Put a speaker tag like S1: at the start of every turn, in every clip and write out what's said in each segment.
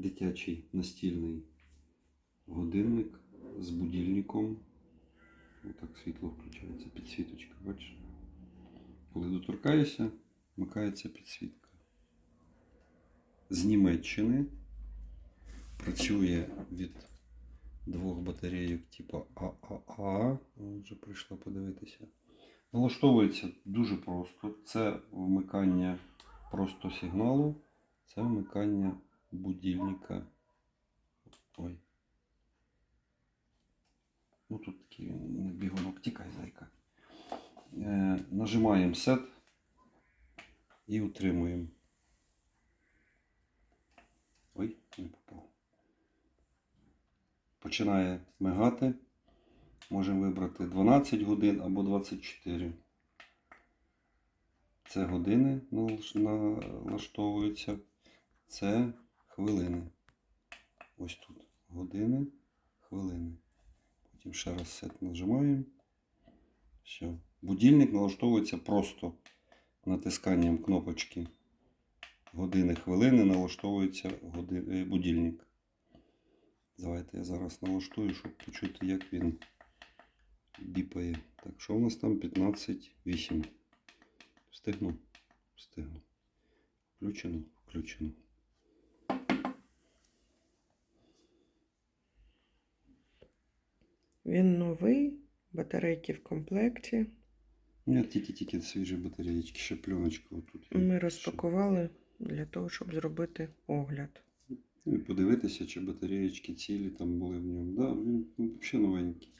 S1: дитячий настільний годинник з будильником. Отак світло включається, підсвіточка, бачиш? Коли доторкаєшся, вмикається підсвітка. З Німеччини працює від двох батарейок типу ААА. Вже прийшла подивитися. Налаштовується дуже просто. Це вмикання просто сигналу, це вмикання будильника. Ой. Ну тут такий він бігунок, тікай, зайка. Е, нажимаємо сет і утримуємо. Ой, не попав. Починає мигати. Можемо вибрати 12 годин або 24. Це години налаш- налаштовуються. Це хвилини. Ось тут години, хвилини. Потім ще раз сет нажимаємо. Все. Будильник налаштовується просто натисканням кнопочки години, хвилини налаштовується годи... е, будильник. Давайте я зараз налаштую, щоб почути, як він біпає. Так, що у нас там 15.8. Встигну? Встигну. Включено? Включено.
S2: Він новий, батарейки в комплекті.
S1: Ні, тільки-тільки свіжі батареєчки, ще пленочка отут. є.
S2: Ми розпакували для того, щоб зробити огляд.
S1: Ну, і подивитися, чи батареєчки цілі там були в ньому. Да, він ну, взагалі новенький.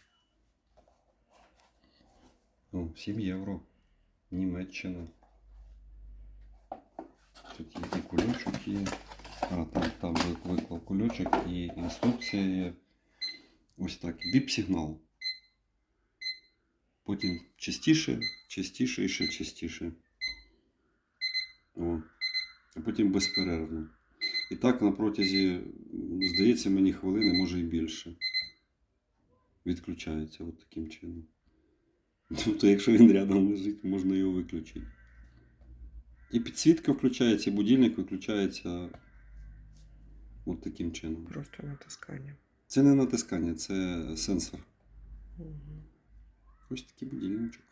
S1: О, 7 євро. Німеччина. Тут є і кульочок є. А, там, там виклав кульочок і інструкція є. Ось так. Біп-сигнал. Потім частіше, частіше і ще частіше. О. А потім безперервно. І так на протязі, здається, мені хвилини, може і більше. Відключається от таким чином. Тобто, якщо він рядом лежить, можна його виключити. І підсвітка включається, і будильник виключається от таким чином.
S2: Просто натискання.
S1: Це не натискання, це сенсор.
S2: Угу.
S1: Ось такий будильничок.